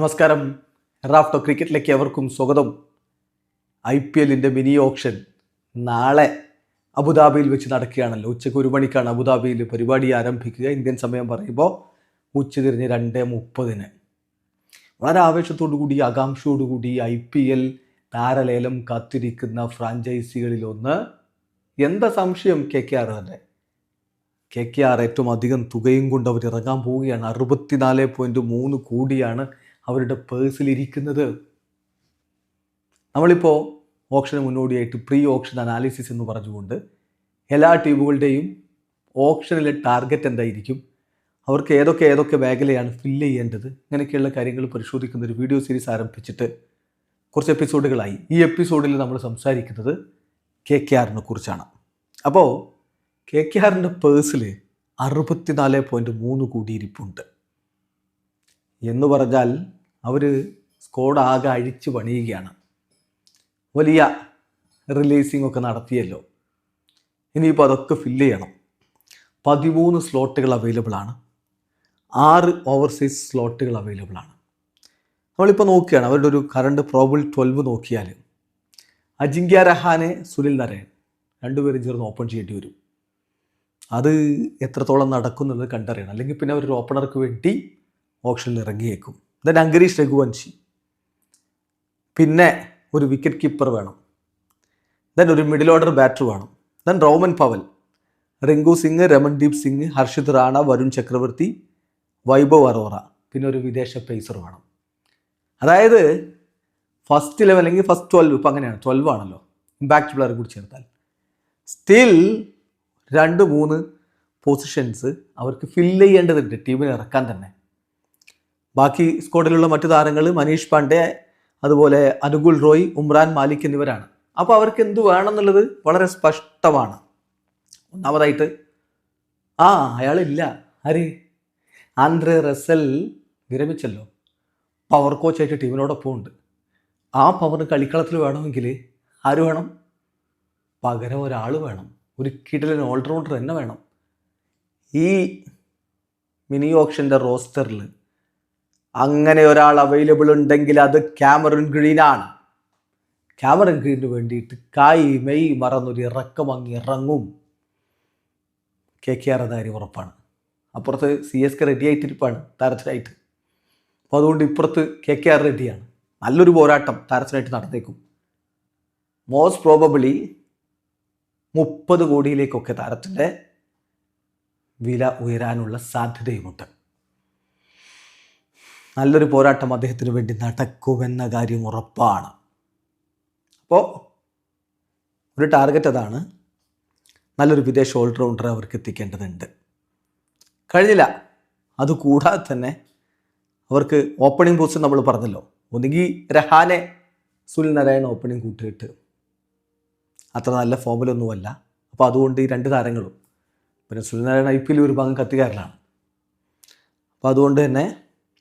നമസ്കാരം. റാഫ്റ്റോ ക്രിക്കറ്റിലേക്ക് എവർക്കും സ്വാഗതം. ഐ പി എല്ലിന്റെ മിനി ഓപ്ഷൻ നാളെ അബുദാബിയിൽ വെച്ച് നടക്കുകയാണല്ലോ. ഉച്ചയ്ക്ക് ഒരു മണിക്കാണ് അബുദാബിയിൽ പരിപാടി ആരംഭിക്കുക. ഇന്ത്യൻ സമയം പറയുമ്പോൾ ഉച്ചതിരിഞ്ഞ് രണ്ട് മുപ്പതിന്. വളരെ ആവേശത്തോടു കൂടി ആകാംക്ഷയോടു കൂടി ഐ പി എൽ താരലേലം കാത്തിരിക്കുന്ന ഫ്രാഞ്ചൈസികളിലൊന്ന്. എന്താ സംശയം കെ കെ ആർ തന്നെ കെ കെ ആർ ഏറ്റവും അധികം തുകയും കൊണ്ട് അവർ ഇറങ്ങാൻ പോവുകയാണ്. അറുപത്തിനാല് പോയിന്റ് മൂന്ന് കോടിയാണ് അവരുടെ പേഴ്സിലിരിക്കുന്നത് നമ്മളിപ്പോൾ ഓപ്ഷന് മുന്നോടിയായിട്ട് പ്രീ ഓപ്ഷൻ അനാലിസിസ് എന്ന് പറഞ്ഞുകൊണ്ട് എല്ലാ ടീമുകളുടെയും ഓപ്ഷനിലെ ടാർഗറ്റ് എന്തായിരിക്കും? അവർക്ക് ഏതൊക്കെ ഏതൊക്കെ മേഖലയാണ് ഫില്ല് ചെയ്യേണ്ടത്? ഇങ്ങനെയൊക്കെയുള്ള കാര്യങ്ങൾ പരിശോധിക്കുന്ന ഒരു വീഡിയോ സീരീസ് ആരംഭിച്ചിട്ട് കുറച്ച് എപ്പിസോഡുകളായി ഈ എപ്പിസോഡിൽ നമ്മൾ സംസാരിക്കുന്നത് കെ കെ ആറിനെ കുറിച്ചാണ്. അപ്പോൾ കെ കെ ആറിന്റെ പേഴ്സിൽ അറുപത്തിനാല് പോയിന്റ് മൂന്ന് കോടി ഇരിപ്പുണ്ട്. എന്ന് പറഞ്ഞാൽ അവർ സ്കോഡ് ആകെ അഴിച്ച് പണിയുകയാണ്. വലിയ റിലീസിംഗ് ഒക്കെ നടത്തിയല്ലോ. ഇനിയിപ്പോൾ അതൊക്കെ ഫില്ല് ചെയ്യണം. പതിമൂന്ന് സ്ലോട്ടുകൾ അവൈലബിൾ ആണ്. ആറ് ഓവർസീസ് സ്ലോട്ടുകൾ അവൈലബിൾ ആണ്. നമ്മളിപ്പോൾ നോക്കുകയാണ് അവരുടെ ഒരു കറണ്ട് പ്രോബിൾ ട്വൽവ് നോക്കിയാൽ അജിങ്ക്യ രഹാനെ സുനിൽ നരയൻ രണ്ടുപേരും ചേർന്ന് ഓപ്പൺ ചെയ്യേണ്ടി വരും. അത് എത്രത്തോളം നടക്കുന്നത് കണ്ടറിയണം. അല്ലെങ്കിൽ പിന്നെ അവരൊരു ഓപ്പണർക്ക് വേണ്ടി ഓപ്ഷനിൽ ഇറങ്ങിയേക്കും. ദെൻ അങ്കരീഷ് രഘുവൻഷി പിന്നെ ഒരു വിക്കറ്റ് കീപ്പർ വേണം. ദെൻ ഒരു മിഡിൽ ഓർഡർ ബാറ്റർ വേണം. Then Rovman Powell Rinku Singh Ramandeep Singh Harshit Rana Varun Chakravarthy Vaibhav Arora പിന്നെ ഒരു വിദേശ പേസർ വേണം. അതായത് ഫസ്റ്റ് ഇലവൻ അല്ലെങ്കിൽ ഫസ്റ്റ് ട്വൽവ് ഇപ്പം അങ്ങനെയാണ്. ട്വൽവ് ആണല്ലോ. ഇമ്പാക്റ്റ് പ്ലെയർ കൂടി ചേർത്താൽ. സ്റ്റിൽ രണ്ട് മൂന്ന് പൊസിഷൻസ് അവർക്ക് ഫില്ല് ചെയ്യേണ്ടതുണ്ട് ടീമിന് ഇറക്കാൻ തന്നെ. ബാക്കി സ്ക്വാഡിലുള്ള മറ്റു താരങ്ങൾ മനീഷ് പാണ്ഡെ അതുപോലെ അനുകുൽ റോയ് ഉമ്രാൻ മാലിക് എന്നിവരാണ്. അപ്പോൾ അവർക്ക് എന്ത് വേണമെന്നുള്ളത് വളരെ സ്പഷ്ടമാണ്. ഒന്നാമതായിട്ട് ആ അയാളില്ല. ആര്? ആൻഡ്രെ റസൽ വിരമിച്ചല്ലോ. പവർ കോച്ചായിട്ട് ടീമിനോടൊപ്പം ഉണ്ട്. ആ പവർ കളിക്കളത്തിൽ വേണമെങ്കിൽ ആര് വേണം? പകരം ഒരാൾ വേണം. ഒരു കിടലിന് ഓൾറൗണ്ടർ തന്നെ വേണം. ഈ മിനി ഓപ്ഷന്റെ റോസ്റ്ററിൽ അങ്ങനെ ഒരാൾ അവൈലബിൾ ഉണ്ടെങ്കിൽ അത് ക്യാമറൻ ഗ്രീനാണ് ക്യാമറൻ ഗ്രീനു വേണ്ടിയിട്ട് കായ് മെയ് മറന്നൊരു ഇറക്കം അങ്ങ് ഇറങ്ങും. കെ കെ ആർ കാര്യം ഉറപ്പാണ്. അപ്പുറത്ത് സി എസ് കെ റെഡി ആയിട്ടിരിപ്പാണ് താരത്തിനായിട്ട്. അപ്പോൾ അതുകൊണ്ട് ഇപ്പുറത്ത് കെ കെ ആർ റെഡിയാണ് നല്ലൊരു പോരാട്ടം താരത്തിനായിട്ട് നടന്നേക്കും. മോസ്റ്റ് പ്രോബബിളി മുപ്പത് കോടിയിലേക്കൊക്കെ താരത്തിന്റെ വില ഉയരാനുള്ള സാധ്യതയുമുണ്ട്. നല്ലൊരു പോരാട്ടം അദ്ദേഹത്തിന് വേണ്ടി നടക്കുമെന്ന കാര്യം ഉറപ്പാണ്. അപ്പോൾ ഒരു ടാർഗറ്റ് അതാണ്. നല്ലൊരു വിദേശ ഓൾറൗണ്ടർ അവർക്ക് എത്തിക്കേണ്ടതുണ്ട്. കഴിഞ്ഞില്ല. അതുകൂടാതെ തന്നെ അവർക്ക് ഓപ്പണിംഗ് പോസ്റ്റ് നമ്മൾ പറഞ്ഞല്ലോ. ഒന്നുകിൽ രഹാനെ സുനിൽ നാരായണ ഓപ്പണിംഗ് കൂട്ടിയിട്ട്. അത്ര നല്ല ഫോമിലൊന്നുമല്ല അപ്പോൾ അതുകൊണ്ട് ഈ രണ്ട് താരങ്ങളും. പിന്നെ Sunil Narine I P L ഒരു ഭാഗം കത്തിക്കാരനാണ് അപ്പോൾ അതുകൊണ്ട് തന്നെ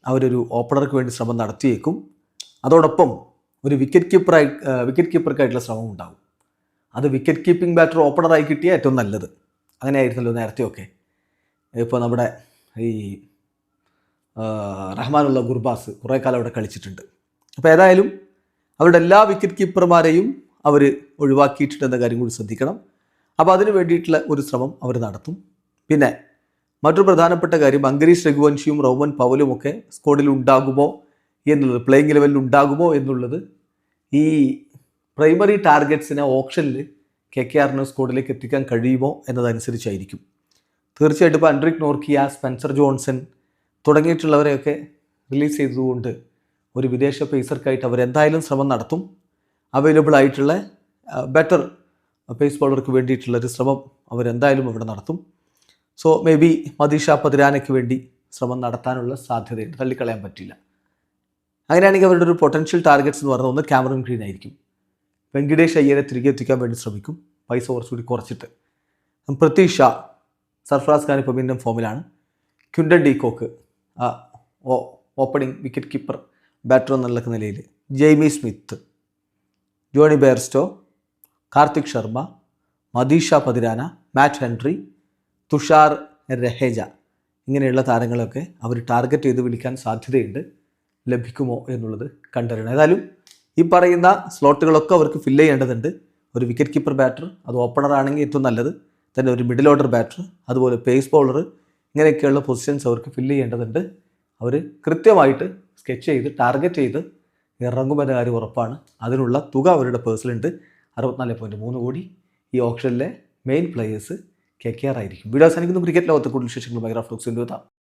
അവരൊരു ഓപ്പണർക്ക് വേണ്ടി ശ്രമം നടത്തിയേക്കും. അതോടൊപ്പം ഒരു വിക്കറ്റ് കീപ്പറായി വിക്കറ്റ് കീപ്പർക്കായിട്ടുള്ള ശ്രമം ഉണ്ടാകും അത് വിക്കറ്റ് കീപ്പിംഗ് ബാറ്റർ ഓപ്പണറായി കിട്ടിയ ഏറ്റവും നല്ലത്. അങ്ങനെയായിരുന്നല്ലോ നേരത്തെയൊക്കെ ഇപ്പോൾ നമ്മുടെ ഈ റഹ്മാനുള്ള ഗുർബാസ് കുറേ കാലം അവിടെ കളിച്ചിട്ടുണ്ട്. അപ്പോൾ ഏതായാലും അവരുടെ എല്ലാ വിക്കറ്റ് കീപ്പർമാരെയും അവർ ഒഴിവാക്കിയിട്ടുണ്ടെന്ന കാര്യം കൂടി ശ്രദ്ധിക്കണം. അപ്പോൾ അതിന് വേണ്ടിയിട്ടുള്ള ഒരു ശ്രമം അവർ നടത്തും. പിന്നെ മറ്റൊരു പ്രധാനപ്പെട്ട കാര്യം അങ്കരീഷ് രഘുവൻഷിയും റോമൻ പവലും ഒക്കെ സ്കോഡിൽ ഉണ്ടാകുമോ എന്നുള്ളത് പ്ലേയിങ് ലെവലിൽ ഉണ്ടാകുമോ എന്നുള്ളത് ഈ പ്രൈമറി ടാർഗറ്റ്സിനെ ഓപ്ഷനിൽ കെ കെ ആറിന് സ്കോഡിലേക്ക് എത്തിക്കാൻ കഴിയുമോ എന്നതനുസരിച്ചായിരിക്കും. തീർച്ചയായിട്ടും ഇപ്പോൾ അൻഡ്രിക് നോർക്കിയ സ്പെൻസർ ജോൺസൺ തുടങ്ങിയിട്ടുള്ളവരെയൊക്കെ റിലീസ് ചെയ്തതുകൊണ്ട് ഒരു വിദേശ പേസർക്കായിട്ട് അവരെന്തായാലും ശ്രമം നടത്തും. അവൈലബിൾ ആയിട്ടുള്ള ബെറ്റർ പേസ് ബോളർക്ക് വേണ്ടിയിട്ടുള്ളൊരു ശ്രമം അവരെന്തായാലും അവിടെ നടത്തും. സോ മേ ബി മദീഷ പതിരാനയ്ക്ക് വേണ്ടി ശ്രമം നടത്താനുള്ള സാധ്യതയുണ്ട്. തള്ളിക്കളയാൻ പറ്റില്ല. അങ്ങനെയാണെങ്കിൽ അവരുടെ ഒരു പൊട്ടൻഷ്യൽ ടാർഗറ്റ്സ് എന്ന് പറയുന്നത് ഒന്ന് ക്യാമറൻ ഗ്രീൻ ആയിരിക്കും. വെങ്കിടേഷ് അയ്യരെ തിരികെ എത്തിക്കാൻ വേണ്ടി ശ്രമിക്കും. പൈസ കുറച്ചുകൂടി കുറച്ചിട്ട്. പൃഥ്വി ഷാ സർഫറാസ് ഖാൻ ഇപ്പോൾ വീണ്ടും ഫോമിലാണ്. Quinton de Kock opening wicket keeper batter എന്നുള്ള നിലയിൽ Jamie Smith Jonny Bairstow Karthik Sharma Matheesha Pathirana Matt Henry Tushar Raheja. ഇങ്ങനെയുള്ള താരങ്ങളൊക്കെ അവർ ടാർഗറ്റ് ചെയ്ത് വിളിക്കാൻ സാധ്യതയുണ്ട്. ലഭിക്കുമോ എന്നുള്ളത് കണ്ടറിയണം. ഏതായാലും ഈ പറയുന്ന സ്ലോട്ടുകളൊക്കെ അവർക്ക് ഫില്ല് ചെയ്യേണ്ടതുണ്ട്. ഒരു വിക്കറ്റ് കീപ്പർ ബാറ്റർ അത് ഓപ്പണർ ആണെങ്കിൽ ഏറ്റവും നല്ലത്. തന്നെ ഒരു മിഡിൽ ഓർഡർ ബാറ്റർ അതുപോലെ പേസ് ബോളർ ഇങ്ങനെയൊക്കെയുള്ള പൊസിഷൻസ് അവർക്ക് ഫില്ല് ചെയ്യേണ്ടതുണ്ട്. അവർ കൃത്യമായിട്ട് സ്കെച്ച് ചെയ്ത് ടാർഗറ്റ് ചെയ്ത് ഇറങ്ങുമെന്ന കാര്യം ഉറപ്പാണ്. അതിനുള്ള തുക അവരുടെ പേഴ്സലുണ്ട് അറുപത്തിനാല് പോയിന്റ് മൂന്ന് കോടി ഈ ഓപ്ഷനിലെ main players K K R ആയിരിക്കും. വീഡിയോ അവസാനിക്കുന്നു ക്രിക്കറ്റ് ലോകത്തെ കൂടുതൽ വിശേഷങ്ങൾ. ബൈഗ്രാഫ് ടോക്സിന്റെ എത്താം